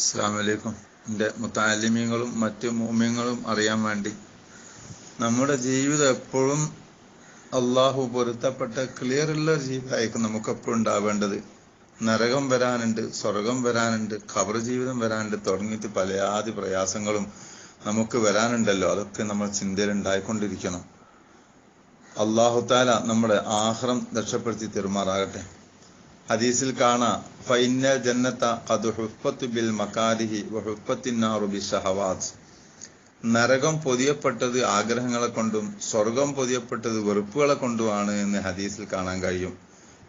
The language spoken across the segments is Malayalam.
അസ്സാം വലൈക്കും എന്റെ മുത്താലിമ്യങ്ങളും മറ്റ് മൂമ്യങ്ങളും അറിയാൻ വേണ്ടി. നമ്മുടെ ജീവിതം എപ്പോഴും അള്ളാഹു പൊരുത്തപ്പെട്ട ക്ലിയർ ഉള്ള ജീവിതമായിരിക്കും നമുക്ക് എപ്പോഴും ഉണ്ടാവേണ്ടത്. നരകം വരാനുണ്ട് സ്വർഗം വരാനുണ്ട് ഖബർ ജീവിതം വരാനുണ്ട് തുടങ്ങിയിട്ട് പലയാതി പ്രയാസങ്ങളും നമുക്ക് വരാനുണ്ടല്ലോ. അതൊക്കെ നമ്മൾ ചിന്തയിൽ ഉണ്ടായിക്കൊണ്ടിരിക്കണം. അള്ളാഹു താല നമ്മുടെ ആഹ്റം രക്ഷപ്പെടുത്തി തെരുമാറാകട്ടെ. ഹദീസിൽ കാണാ ഫൈനൽ ബിൽ മക്കാലിഹി ബി നരകം പൊതിയപ്പെട്ടത് ആഗ്രഹങ്ങളെ കൊണ്ടും സ്വർഗം പൊതിയപ്പെട്ടത് വെറുപ്പുകളെ കൊണ്ടുമാണ് എന്ന് ഹദീസിൽ കാണാൻ കഴിയും.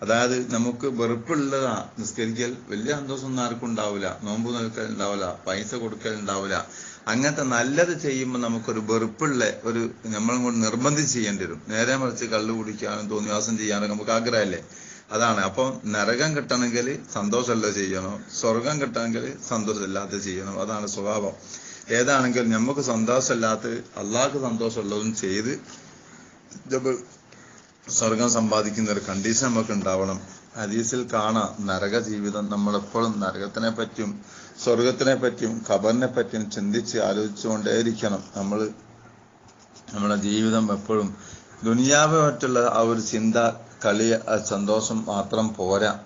അതായത് നമുക്ക് വെറുപ്പുള്ളതാ നിസ്കരിക്കൽ വലിയ സന്തോഷമൊന്നും ആർക്കും ഉണ്ടാവില്ല. നോമ്പ് നിൽക്കൽ ഉണ്ടാവില്ല പൈസ കൊടുക്കൽ ഉണ്ടാവില്ല. അങ്ങനത്തെ നല്ലത് ചെയ്യുമ്പോൾ നമുക്കൊരു വെറുപ്പുള്ള ഒരു നമ്മളും കൊണ്ട് നിർബന്ധിച്ച് ചെയ്യേണ്ടി വരും. നേരെ മറിച്ച് കള്ളു കുടിക്കാനും തോന്നിവാസം ചെയ്യാനും നമുക്ക് ആഗ്രഹമല്ലേ? അതാണ്. അപ്പം നരകം കിട്ടണമെങ്കിൽ സന്തോഷമല്ല ചെയ്യണം. സ്വർഗം കിട്ടണമെങ്കിൽ സന്തോഷമില്ലാതെ ചെയ്യണം. അതാണ് സ്വഭാവം. ഏതാണെങ്കിൽ നമുക്ക് സന്തോഷമില്ലാത്ത അള്ളാഹ്ക്ക് സന്തോഷമുള്ളതും ചെയ്ത് സ്വർഗം സമ്പാദിക്കുന്ന ഒരു കണ്ടീഷൻ നമുക്ക് ഉണ്ടാവണം. ഹദീസിൽ കാണാം നരക ജീവിതം നമ്മളെപ്പോഴും നരകത്തിനെ പറ്റിയും സ്വർഗത്തിനെ പറ്റിയും ഖബറിനെ പറ്റിയും ചിന്തിച്ച് ആലോചിച്ചുകൊണ്ടേയിരിക്കണം. നമ്മൾ നമ്മുടെ ജീവിതം എപ്പോഴും ദുനിയാവുമായിട്ടുള്ള ആ ഒരു ചിന്ത കളി സന്തോഷം മാത്രം പോരാ.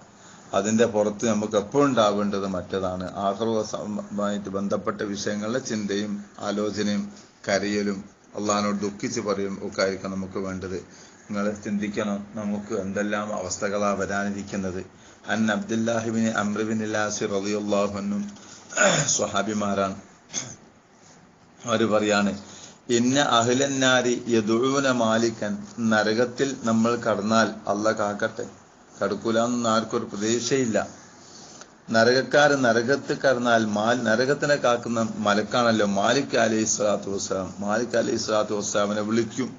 അതിന്റെ പുറത്ത് നമുക്ക് എപ്പോഴും ഉണ്ടാവേണ്ടത് മറ്റതാണ്. ആഹ്റവുമായിട്ട് ബന്ധപ്പെട്ട വിഷയങ്ങളിലെ ചിന്തയും ആലോചനയും കരയലും അള്ളഹാനോട് ദുഃഖിച്ച് പറയും ഒക്കെ ആയിരിക്കും നമുക്ക് വേണ്ടത്. നിങ്ങൾ ചിന്തിക്കണം നമുക്ക് എന്തെല്ലാം അവസ്ഥകളാണ് വരാനിരിക്കുന്നത്. അൻ അബ്ദുല്ലാഹിബിന് അമ്രുബിൻ ഇലാസി റളിയല്ലാഹുനും സ്വഹാബിമാരാണ്. അവർ പറയാണ് ഇന്ന അഹിലന്നാരി യദുഴുവിനെ മാലിക്കൻ നരകത്തിൽ നമ്മൾ കടന്നാൽ അല്ല കാക്കട്ടെ. കടക്കൂലെന്ന് ആർക്കൊരു പ്രതീക്ഷയില്ല. നരകക്കാർ നരകത്ത് കടന്നാൽ മാൽ നരകത്തിനെ കാക്കുന്ന മലക്കാണല്ലോ മാലിക് അലൈഹി സ്വലാത്തു വസ്സലാം. മാലിക് അലൈഹി സ്വലാത്തു വസ്സലാമിനെ വിളിക്കും.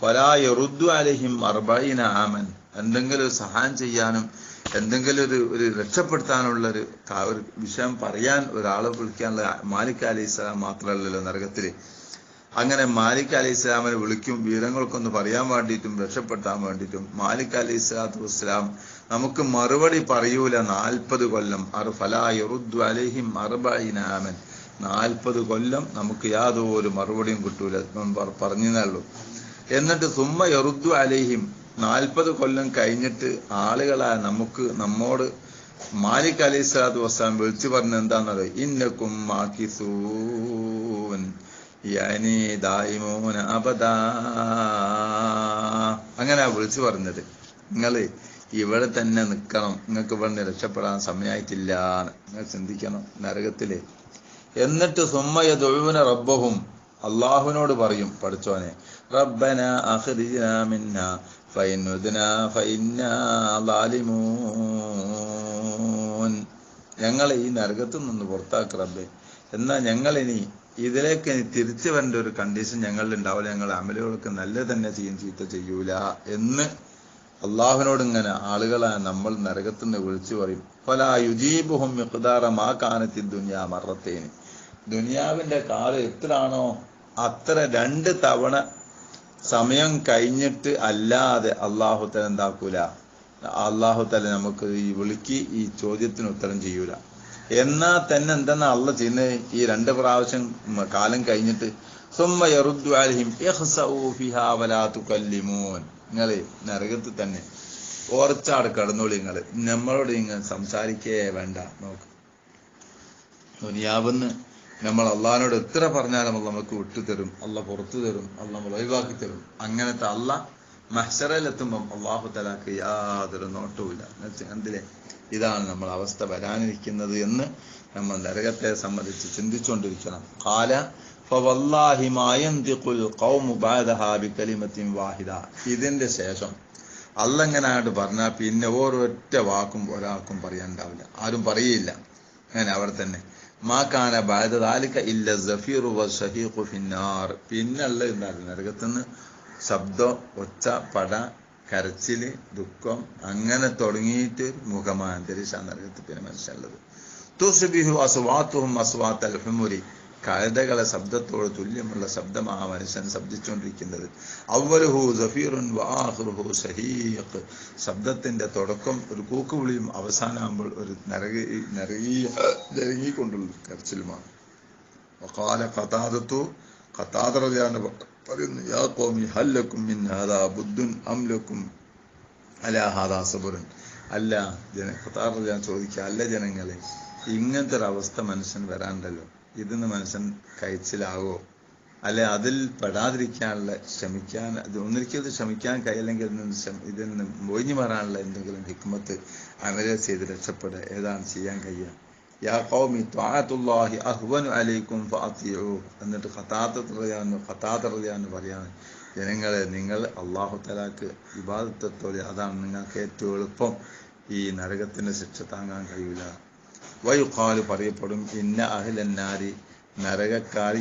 ഫലാ യറുദ്ദു അലഹിം അർബൈന ആമൻ. എന്തെങ്കിലും ഒരു സഹായം ചെയ്യാനും എന്തെങ്കിലും ഒരു ഒരു രക്ഷപ്പെടുത്താനുള്ള ഒരു ഒരു വിഷയം പറയാൻ ഒരാളെ വിളിക്കാനുള്ള മാലിക് അലൈഹി സ്വലാം മാത്രമല്ലല്ലോ നരകത്തിൽ. അങ്ങനെ മാലിക് അലി ഇസ്ലാമിനെ വിളിക്കും വീരങ്ങൾക്കൊന്ന് പറയാൻ വേണ്ടിയിട്ടും രക്ഷപ്പെടുത്താൻ വേണ്ടിയിട്ടും. മാലിക് അലി ഇസ്ലാത്തു വസ്സലാം നമുക്ക് മറുപടി പറയൂല. നാൽപ്പത് കൊല്ലം. അറുഫലായുറുദ്ദു അലിഹിം അറുബൈനാമൻ നാൽപ്പത് കൊല്ലം നമുക്ക് യാതൊരു മറുപടിയും കിട്ടൂല. പറഞ്ഞുള്ളൂ എന്നിട്ട് സുമ്മ എറുദ്ദു അലിഹിം. നാൽപ്പത് കൊല്ലം കഴിഞ്ഞിട്ട് ആളുകളാ നമുക്ക് നമ്മോട് മാലിക് അലി സ്വലാത്തു വസ്സലാം വിളിച്ചു പറഞ്ഞ എന്താണെന്നത് ഇന്നക്കും മാക്കിസൂൻ യാനി ദായിമോന അബദാ. അങ്ങനെ വിളിച്ചു പറഞ്ഞത്. നിങ്ങൾ ഇവിടെ തന്നെ നിൽക്കണം നിങ്ങൾക്ക് ഇവിടെ രക്ഷപ്പെടാൻ സമയമായിട്ടില്ല നിങ്ങൾ ചിന്തിക്കണം നരകത്തിൽ. എന്നിട്ട് സുമ്മയ തൊഴുവിന റബ്ബഹും അള്ളാഹുവിനോട് പറയും പഠിച്ചോനെ റബ്ബന ഞങ്ങളെ ഈ നരകത്തിൽ നിന്ന് പുറത്താക്ക് റബ്ബെ. എന്നാ ഞങ്ങളിനി ഇതിലേക്ക് തിരിച്ചു വരേണ്ട ഒരു കണ്ടീഷൻ ഞങ്ങളിൽ ഉണ്ടാവില്ല. ഞങ്ങൾ അമലുകൾക്ക് നല്ല തന്നെ ചെയ്യും ചീത്ത ചെയ്യൂല എന്ന് അള്ളാഹുവിനോട് ഇങ്ങനെ ആളുകളെ നമ്മൾ നരകത്തിൽ നിന്ന് വിളിച്ചു പറയും. പല യുജീബുഹും മിഖ്ദാറ മാ കാനത്തി ദുനിയാ മറത്തേന്. ദുനിയാവിന്റെ കാലം എത്രയാണോ അത്ര രണ്ട് തവണ സമയം കഴിഞ്ഞിട്ട് അല്ലാതെ അള്ളാഹു തല എന്താക്കൂല. അള്ളാഹു തല നമുക്ക് ഈ വിളിക്ക് ഈ ചോദ്യത്തിന് ഉത്തരം ചെയ്യൂല. എന്നാ തന്നെ എന്തെന്നാ അള്ള ചെയ്യുന്നത് ഈ രണ്ട് പ്രാവശ്യം കാലം കഴിഞ്ഞിട്ട്. നിങ്ങൾ നരകത്തിൽ തന്നെ ഓർച്ചാട് കടന്നോളി നിങ്ങൾ നമ്മളോട് നിങ്ങൾ സംസാരിക്കേ വേണ്ട. നോക്ക്. ദുനിയാവെന്ന് നമ്മൾ അള്ളഹാനോട് എത്ര പറഞ്ഞാലും അള്ള നമുക്ക് വിട്ടുതരും. അള്ള പുറത്തു തരും. അള്ള നമ്മൾ ഒഴിവാക്കി തരും. അങ്ങനത്തെ അള്ള മഹ്ഷറയിലെത്തുമ്പം അള്ളാഹു തലാക്ക് യാതൊരു നോട്ടവുമില്ല. എന്തിലെ ഇതാണ് നമ്മൾ അവസ്ഥ വരാനിരിക്കുന്നത് എന്ന് നമ്മൾ നരകത്തെ സംബന്ധിച്ച് ചിന്തിച്ചുകൊണ്ടിരിക്കണം. കാല ഇതിന്റെ ശേഷം അല്ലങ്ങനായിട്ട് പറഞ്ഞാൽ പിന്നെ ഓരൊറ്റ വാക്കും ഒരാൾക്കും പറയാനുണ്ടാവില്ല. ആരും പറയില്ല അങ്ങനെ അവിടെ തന്നെ. മാക്കാന ബാധതാലിക്ക ഇല്ല സഫീറു പിന്നെ പിന്നല്ല ഉണ്ടായിരുന്നു നരകത്തുനിന്ന് ശബ്ദം ഒച്ച പട കരച്ചില് ദുഃഖം അങ്ങനെ തുടങ്ങിയിട്ട് മുഖമാന്തരീക്ഷ നരകത്തിൽ പിന്നെ മനുഷ്യനുള്ളത് തുസുബിഹു അസ്വാത്തുഹും അസ്വാത്ത് അൽഹുമുരി കഴുതകളെ ശബ്ദത്തോട് തുല്യമുള്ള ശബ്ദം ആ മനുഷ്യൻ ശബ്ദിച്ചുകൊണ്ടിരിക്കുന്നത് അവലുഹു സഫീറുൻ വാഹുറുഹു ഷഹീഖ് ശബ്ദത്തിന്റെ തുടക്കം ഒരു കൂക്കുവിളിയും അവസാനമാകുമ്പോൾ ഒരു നരകി നരകീയ നരകിക്കൊണ്ടുള്ള കരച്ചിലുമാണ് وقال قتادة ഖത്താദറിയാണ് പറയുന്നു. യാ കോമി ഹല്ലക്കും മിൻ ഹാദാ ബുദ്ധുൻ അംലക്കും അല ഹാദാ സബുരൻ അല്ല ജന ഖത്താറിയാൻ ചോദിക്കുക അല്ല ജനങ്ങളെ ഇങ്ങനത്തെ ഒരു അവസ്ഥ മനുഷ്യൻ വരാണ്ടല്ലോ. ഇതിന്ന് മനുഷ്യൻ കഴിച്ചിലാവോ അല്ലെ അതിൽ പെടാതിരിക്കാനുള്ള ശ്രമിക്കാൻ അത് ഒന്നിരിക്കലും ശ്രമിക്കാൻ കഴിയില്ലെങ്കിൽ ഇതിൽ നിന്ന് ഒഴിഞ്ഞു മാറാനുള്ള എന്തെങ്കിലും ഹിക്മത്ത് അനലൈസ് ചെയ്ത് രക്ഷപ്പെടുക. ഏതാണ് ചെയ്യാൻ കഴിയുക? ജനങ്ങളെ നിങ്ങൾ അള്ളാഹു തലാക്ക് ഇബാദത്തോടെ അതാണ് നിങ്ങൾക്ക് ഏറ്റവും എളുപ്പം ഈ നരകത്തിന്റെ ശിക്ഷ താങ്ങാൻ കഴിയില്ല. വയുഖാൽ പറയപ്പെടും ഇന്ന അഹിലന്നാരി നരകക്കാർ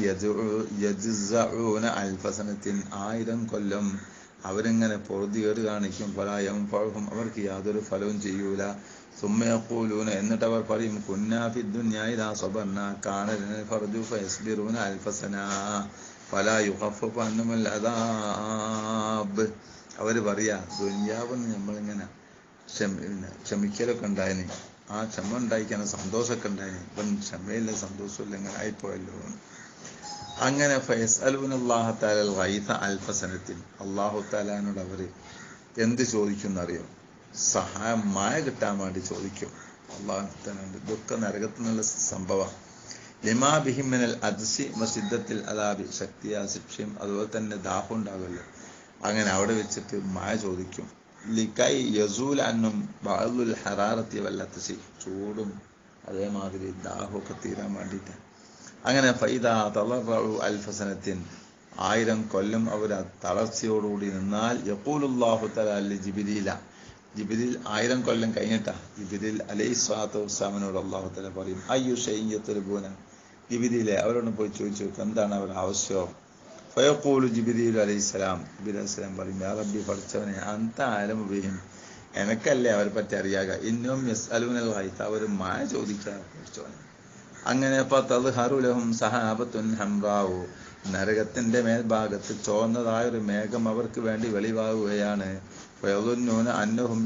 യജുസഊന അൽഫസനത്തിൻ ആയിരം കൊല്ലം അവരിങ്ങനെ പൊറുതികേട് കാണിക്കും. പലായം ഫഴഹും അവർക്ക് യാതൊരു ഫലവും ചെയ്യൂല. സുമ്മയക്കൂലൂന എന്നിട്ട് അവർ പറയും കുന്നാഫി ദുന്യായിലാ സ്വബർണ കാനലിനെ ഫർജു ഫയസ്ബിറൂന അൽഫസന അന്നുമൽ അദാബ് അവർ പറയാ ദുന്യാവെന്ന് നമ്മളിങ്ങനെ ക്ഷമിക്കലൊക്കെ ഉണ്ടായിന്. ആ ക്ഷമ ഉണ്ടായിക്കാൻ സന്തോഷമൊക്കെ ഉണ്ടായിന്. ഇപ്പം ക്ഷമയില്ല സന്തോഷമില്ല ഇങ്ങനെ ആയിപ്പോയല്ലോ. അങ്ങനെ അങ്ങനെ ഫയസ്അലൂനല്ലാഹു തആല ഗൈഥ അൽഫസനത്തിൽ. അല്ലാഹു തആലാനോട് അവർ എന്ത് ചോദിക്കും അറിയോ സഹായം മായ കിട്ടാൻ വേണ്ടി ചോദിക്കും. അള്ളാഹുത്തനുണ്ട് ദുഃഖ നരകത്തിൽ സംഭവം. ലിമാ ബിഹിമിനൽ അദ്സി മസിദ്ധത്തിൽ അതാബി ശക്തിയാ ശിക്ഷയും അതുപോലെ തന്നെ ദാഹം ഉണ്ടാകുമല്ലോ. അങ്ങനെ അവിടെ വെച്ചിട്ട് മായ ചോദിക്കും. ലിക്കൈ യസൂൽ അന്നും ബാലുൽ ഹറാറത്തി വല്ലത്തശി ചൂടും അതേമാതിരി ദാഹമൊക്കെ തീരാൻ വേണ്ടിയിട്ട്. അങ്ങനെ ഫൈദ തളറു അൽഫസനത്തിൻ ആയിരം കൊല്ലം അവർ തളർച്ചയോടുകൂടി നിന്നാൽ യക്കൂലുല്ലാഹു തലാലി ജിബിരില. ജിബിരിൽ ആയിരം കൊല്ലം കഴിഞ്ഞിട്ടാ ജിബിരിൽ അലൈഹി സ്വലാത്തു വസ്സാമിനോട് അള്ളാഹു തല പറയും അയ്യു ഷെയ്യത്തുലബൂന ജിബിരിയിലെ അവരോട് പോയി ചോദിച്ചു എന്താണ് അവരുടെ ആവശ്യം? ഫയക്കൂലു ജിബിരിൽ അലൈഹിസ്സലാം ജിബിരി അലൈഹിസ്സലാം പറയും യാ റബ്ബി പഠിച്ചവനെ അന്ത ആരം ഉപയോഗിക്കും എനക്കല്ലേ അവരെ പറ്റി അറിയാക? ഇന്നും യസ് അലുനൽ വായിത്ത അവർ മായ ചോദിക്കാ പഠിച്ചവനെ. അങ്ങനെ തദ്ഹറുലഹും സഹാബത്തുൻ ഹംറാവു. നരകത്തിന്റെ മേൽഭാഗത്ത് ചോന്നതായ ഒരു മേഘം അവർക്ക് വേണ്ടി വെളിവാകുകയാണ്. ഫയളുന്നൂന അന്നഹും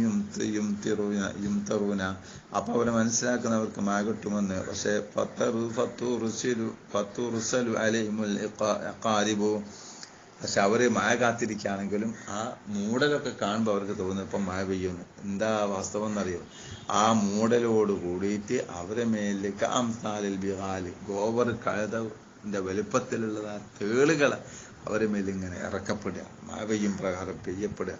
യുംതിറൂന യുംതറൂന അപ്പൊ അവരെ മനസ്സിലാക്കുന്നവർക്ക് മായ പക്ഷേ ഫത്തറു ഫത്തുറുസിലു ഫത്തുറുസലു അലൈഹിമുൽ ഇഖാരിബു പക്ഷെ അവർ മഴ കാത്തിരിക്കുകയാണെങ്കിലും ആ മൂടലൊക്കെ കാണുമ്പോൾ അവർക്ക് തോന്നുന്നു ഇപ്പം മഴ പെയ്യുന്നു. എന്താ വാസ്തവം എന്നറിയോ ആ മൂടലോട് കൂടിയിട്ട് അവരെ മേലിലേക്ക് അംസാലിൽ ബിഹാൽ ഗോവർ കഴുതന്റെ വലുപ്പത്തിലുള്ളതാ തേളുകൾ അവരെ മേലിങ്ങനെ ഇറക്കപ്പെടുക. മഴ പെയ്യും പ്രകാരം പെയ്യപ്പെടുക.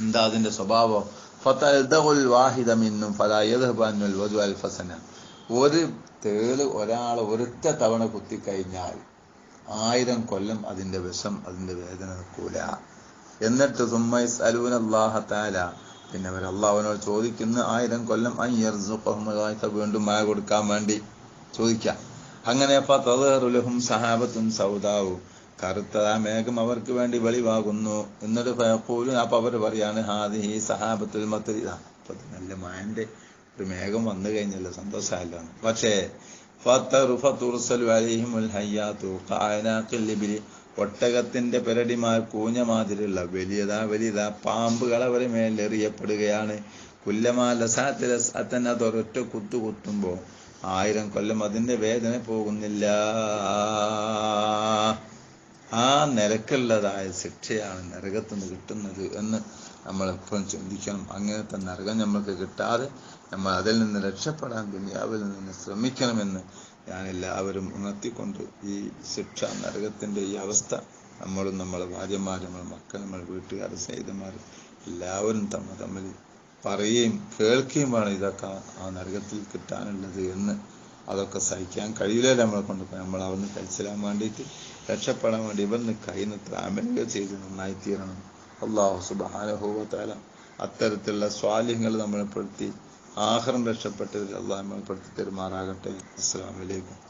എന്താ അതിന്റെ സ്വഭാവം? ഫതൽദഉൽ വാഹിദ മിന്നും ഫലാ അൽഫസന ഒരു തേൾ ഒരാൾ ഒരൊറ്റ തവണ കുത്തിക്കഴിഞ്ഞാൽ ആയിരം കൊല്ലം അതിന്റെ വിഷം അതിന്റെ വേദന നിൽക്കൂല. എന്നിട്ട് സുമ്മൈസ് അലൂൻ അള്ളാഹത്താല താല പിന്നെ അവർ അള്ളാഹുവിനോട് ചോദിക്കുന്ന ആയിരം കൊല്ലം അയ്യർസുഖഹുമായിട്ട് വീണ്ടും മഴ കൊടുക്കാൻ വേണ്ടി ചോദിക്കാം. അങ്ങനെ തളുഹും സഹാബത്തും സൗദാവും. കറുത്ത ആ മേഘം അവർക്ക് വേണ്ടി വെളിവാകുന്നു എന്നിട്ട് പോലും അപ്പൊ അവർ പറയാണ് ഹാദി ഈ സഹാബത്തുൽ മത്തരി നല്ല മായന്റെ ഒരു മേഘം വന്നു കഴിഞ്ഞല്ലോ സന്തോഷമല്ലോ പക്ഷേ ഒട്ടകത്തിന്റെ പെരടിമാർ കൂഞ്ഞ മാതിരിയുള്ള വലിയതാ വലിയതാ പാമ്പുകൾ അവരെ മേലെറിയപ്പെടുകയാണ്. കുല്ലമാ ലസാത്തിലസ് അത്തന്നെ അതൊരൊറ്റ കുത്തു കുത്തുമ്പോ ആയിരം കൊല്ലം അതിന്റെ വേദന പോകുന്നില്ല. ആ നിരക്കുള്ളതായ ശിക്ഷയാണ് നരകത്ത് നിന്ന് കിട്ടുന്നത് എന്ന് നമ്മൾ എപ്പോഴും ചിന്തിക്കണം. അങ്ങനത്തെ നരകം നമ്മൾക്ക് കിട്ടാതെ നമ്മൾ അതിൽ നിന്ന് രക്ഷപ്പെടാൻ ദുനിയാവിൽ നിന്ന് ശ്രമിക്കണമെന്ന് ഞാൻ എല്ലാവരും ഉണർത്തിക്കൊണ്ട് ഈ ശിക്ഷ നരകത്തിന്റെ ഈ അവസ്ഥ നമ്മളും നമ്മളെ ഭാര്യമാർ നമ്മളെ മക്കൾ നമ്മളെ വീട്ടുകാർ സ്നേഹിതന്മാർ എല്ലാവരും തമ്മിൽ തമ്മിൽ പറയുകയും കേൾക്കുകയും വേണം ഇതൊക്കെ ആ നരകത്തിൽ കിട്ടാനുള്ളത് എന്ന്. അതൊക്കെ സഹിക്കാൻ കഴിയില്ല നമ്മളെ കൊണ്ട്. നമ്മൾ അവിടുന്ന് കഴിച്ചിടാൻ വേണ്ടിയിട്ട് രക്ഷപ്പെടാൻ വേണ്ടി ഇവന്ന് കൈനത്ര അമലുകൾ ചെയ്ത് നന്നായി തീരണം. അള്ളാഹു സുബാനുഭവത്താല അത്തരത്തിലുള്ള സ്വാലിഹ്യങ്ങൾ നമ്മളെ പെടുത്തി ആഹാരം രക്ഷപ്പെട്ടതിൽ അള്ളാഹ് നമ്മളെ പെടുത്തി തെരുമാറാകട്ടെ. അസ്സാം വലൈക്കും